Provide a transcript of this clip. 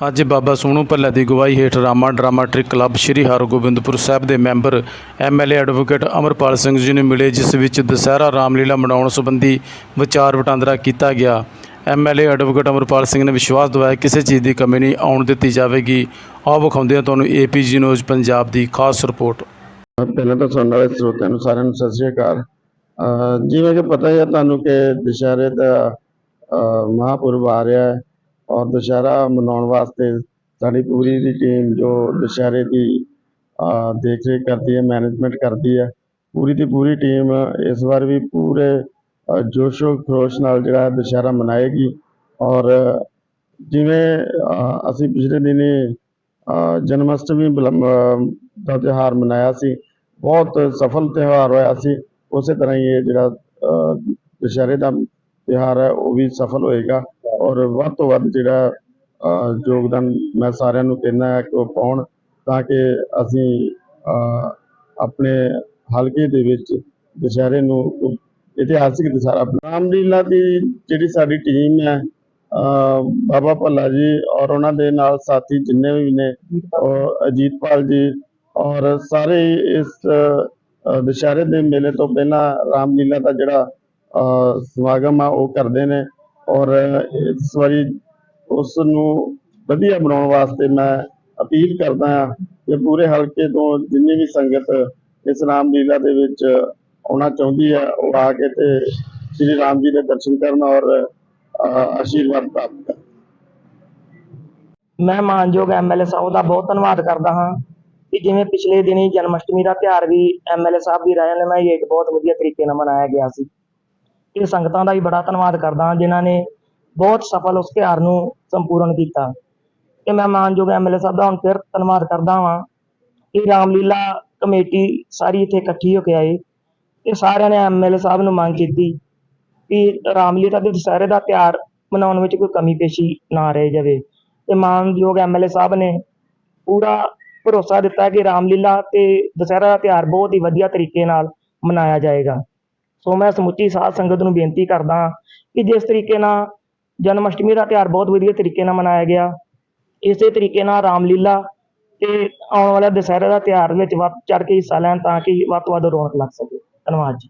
ਅੱਜ ਬਾਬਾ ਸੋਨੂ ਭੱਲਾ ਦੀ ਗਵਾਹੀ ਹੇਠ Rama drama trick club Shri Hargobindpur Sahib ਦੇ member MLA advocate Amarpal Singh ji ਨੂੰ ਮਿਲੇ, ਜਿਸ ਵਿੱਚ ਦੁਸਹਿਰਾ ਰਾਮਲੀਲਾ ਮਨਾਉਣ ਸੰਬੰਧੀ ਵਿਚਾਰ ਵਟਾਂਦਰਾ ਕੀਤਾ ਗਿਆ। ਐਮਐਲਏ ਐਡਵੋਕੇਟ ਅਮਰਪਾਲ ਸਿੰਘ ਨੇ ਵਿਸ਼ਵਾਸ ਦਿਵਾਇਆ ਕਿਸੇ ਚੀਜ਼ ਦੀ ਕਮੀ ਨਹੀਂ, ਆਉਣ ਦਿੱਤੀ ਜਾਵੇਗੀ। ਆਓ ਵਿਖਾਉਂਦੇ ਹਾਂ ਤੁਹਾਨੂੰ ਏਪੀਜੀ ਨਿਊਜ਼ ਪੰਜਾਬ ਦੀ ਖਾਸ ਰਿਪੋਰਟ। ਪਹਿਲਾਂ ਤਾਂ ਸੁਣਨ ਵਾਲੇ ਸਰੋਤਿਆਂ ਨੂੰ ਸਾਰਿਆਂ ਨੂੰ ਸਤਿ ਸ਼੍ਰੀ ਅਕਾਲ। ਜਿਵੇਂ ਕਿ ਪਤਾ ਹੀ ਹੈ ਤੁਹਾਨੂੰ ਕਿ ਦੁਸ਼ਹਿਰੇ ਦਾ, ਅਹ ਮਹਾਂਪੁਰਬ ਆ ਰਿਹਾ ਹੈ। ਔਰ ਦੁਸ਼ਹਿਰਾ ਮਨਾਉਣ ਵਾਸਤੇ ਸਾਡੀ ਪੂਰੀ ਦੀ ਟੀਮ ਜੋ ਦੁਸ਼ਹਿਰੇ ਦੀ ਦੇਖ ਰੇਖ ਕਰਦੀ ਹੈ ਮੈਨੇਜਮੈਂਟ ਕਰਦੀ ਹੈ, ਪੂਰੀ ਦੀ ਪੂਰੀ ਟੀਮ ਇਸ ਵਾਰ ਵੀ ਪੂਰੇ ਜੋਸ਼ੋ ਖਰੋਸ਼ ਨਾਲ ਜਿਹੜਾ ਦੁਸ਼ਹਿਰਾ ਮਨਾਏਗੀ। ਔਰ ਜਿਵੇਂ ਅਸੀਂ ਪਿਛਲੇ ਦਿਨੀ, ਅਹ ਜਨਮ ਅਸ਼ਟਮੀ ਦਾ ਤਿਉਹਾਰ ਮਨਾਇਆ ਸੀ, ਬਹੁਤ ਸਫਲ ਤਿਉਹਾਰ ਹੋਇਆ ਸੀ, ਉਸੇ ਤਰ੍ਹਾਂ ਹੀ ਇਹ ਜਿਹੜਾ ਦੁਸ਼ਹਿਰੇ ਦਾ ਤਿਉਹਾਰ ਹੈ, ਉਹ ਵੀ ਸਫਲ ਹੋਏਗਾ। ਔਰ ਵੱਧ ਤੋਂ ਵੱਧ ਜਿਹੜਾ ਯੋਗਦਾਨ ਮੈਂ ਸਾਰਿਆਂ ਨੂੰ ਕਹਿੰਦਾ ਹੈ ਕਿ ਉਹ ਪਾਉਣ ਤਾਂ ਕਿ ਅਸੀਂ ਆਪਣੇ ਹਲਕੇ ਦੇ ਵਿੱਚ ਦੁਸ਼ਹਿਰੇ ਨੂੰ ਇਤਿਹਾਸਿਕ ਦੁਸ਼ਹਿਰਾ ਰਾਮਲੀਲਾ ਦੀ ਜਿਹੜੀ ਸਾਡੀ ਟੀਮ ਹੈ ਬਾਬਾ ਭੱਲਾ ਜੀ ਔਰ ਉਹਨਾਂ ਦੇ ਨਾਲ ਸਾਥੀ ਜਿੰਨੇ ਵੀ ਨੇ ਅਜੀਤਪਾਲ ਜੀ ਔਰ ਸਾਰੇ ਇਸ ਦੁਸ਼ਹਿਰੇ ਦੇ ਮੇਲੇ ਤੋਂ ਪਹਿਲਾਂ ਰਾਮਲੀਲਾ ਦਾ ਜਿਹੜਾ ਸਮਾਗਮ ਆ ਉਹ ਕਰਦੇ ਨੇ। ਔਰ ਇਸ ਵਾਰੀ ਉਸ ਨੂੰ ਵਧੀਆ ਬਣਾਉਣ ਵਾਸਤੇ ਮੈਂ ਅਪੀਲ ਕਰਦਾ ਹਾਂ ਕਿ ਪੂਰੇ ਹਲਕੇ ਤੋਂ ਜਿੰਨੀ ਵੀ ਸੰਗਤ ਇਸ ਰਾਮਲੀਲਾ ਦੇ ਵਿੱਚ ਆਉਣਾ ਚਾਹੁੰਦੀ ਹੈ, ਉਹ ਆ ਕੇ ਤੇ ਸ੍ਰੀ ਰਾਮ ਜੀ ਦੇ ਦਰਸ਼ਨ ਕਰਨ ਔਰ ਆਸ਼ੀਰਵਾਦ ਪ੍ਰਾਪਤ ਕਰਨ। ਮੈਂ ਮਾਨਯੋਗ ਐਮਐਲਏ ਸਾਹਿਬ ਦਾ ਬਹੁਤ ਧੰਨਵਾਦ ਕਰਦਾ ਹਾਂ ਕਿ ਜਿਵੇਂ ਪਿਛਲੇ ਦਿਨੀ ਜਨਮ ਅਸ਼ਟਮੀ ਦਾ ਤਿਉਹਾਰ ਵੀ ਐਮਐਲਏ ਸਾਹਿਬ ਦੀ ਰਹਿਨੁਮਾਈ ਇੱਕ ਬਹੁਤ ਵਧੀਆ ਤਰੀਕੇ ਨਾਲ ਮਨਾਇਆ ਗਿਆ ਸੀ। ਇਹ ਸੰਗਤਾਂ ਦਾ ਵੀ ਬੜਾ ਧੰਨਵਾਦ ਕਰਦਾ ਹਾਂ, ਜਿਨ੍ਹਾਂ ਨੇ ਬਹੁਤ ਸਫਲ ਉਸ ਤਿਉਹਾਰ ਨੂੰ ਸੰਪੂਰਨ ਕੀਤਾ। ਤੇ ਮੈਂ ਮਾਨਯੋਗ ਐਮਐਲਏ ਸਾਹਿਬ ਦਾ ਹੁਣ ਫਿਰ ਧੰਨਵਾਦ ਕਰਦਾ ਹਾਂ ਕਿ ਰਾਮਲੀਲਾ ਕਮੇਟੀ ਸਾਰੀ ਇੱਥੇ ਇਕੱਠੀ ਹੋ ਕੇ ਆਈ ਇਹ ਸਾਰਿਆਂ ਨੇ ਐਮਐਲਏ ਸਾਹਿਬ ਨੂੰ ਮੰਗ ਕੀਤੀ ਕਿ ਰਾਮਲੀਲਾ ਦੇ ਦੁਸਹਿਰੇ ਦਾ ਤਿਉਹਾਰ ਮਨਾਉਣ ਵਿੱਚ ਕੋਈ ਕਮੀ ਪੇਸ਼ੀ ਨਾ ਰਹਿ ਜਾਵੇ। ਤੇ ਮਾਨਯੋਗ ਐਮਐਲਏ ਸਾਹਿਬ ਨੇ ਪੂਰਾ ਭਰੋਸਾ ਦਿੱਤਾ ਕਿ ਰਾਮਲੀਲਾ ਤੇ ਦੁਸਹਿਰਾ ਦਾ ਤਿਉਹਾਰ ਬਹੁਤ ਹੀ ਵਧੀਆ ਤਰੀਕੇ ਨਾਲ ਮਨਾਇਆ ਜਾਏਗਾ। ਸੋ ਮੈਂ ਸਮੁੱਚੀ ਸਾਧ ਸੰਗਤ ਨੂੰ ਬੇਨਤੀ ਕਰਦਾ ਹਾਂ ਕਿ ਜਿਸ ਤਰੀਕੇ ਨਾਲ ਜਨਮ ਅਸ਼ਟਮੀ ਦਾ ਤਿਉਹਾਰ ਬਹੁਤ ਵਧੀਆ ਤਰੀਕੇ ਨਾਲ ਮਨਾਇਆ ਗਿਆ, ਇਸੇ ਤਰੀਕੇ ਨਾਲ ਰਾਮਲੀਲਾ ਤੇ ਆਉਣ ਵਾਲਾ ਦੁਸਹਿਰੇ ਦਾ ਤਿਉਹਾਰ ਵਿੱਚ ਵੱਧ ਚੜ ਕੇ ਹਿੱਸਾ ਲੈਣ ਤਾਂ ਕਿ ਵੱਧ ਤੋਂ ਵੱਧ ਰੌਣਕ ਲੱਗ ਸਕੇ। ਧੰਨਵਾਦ ਜੀ।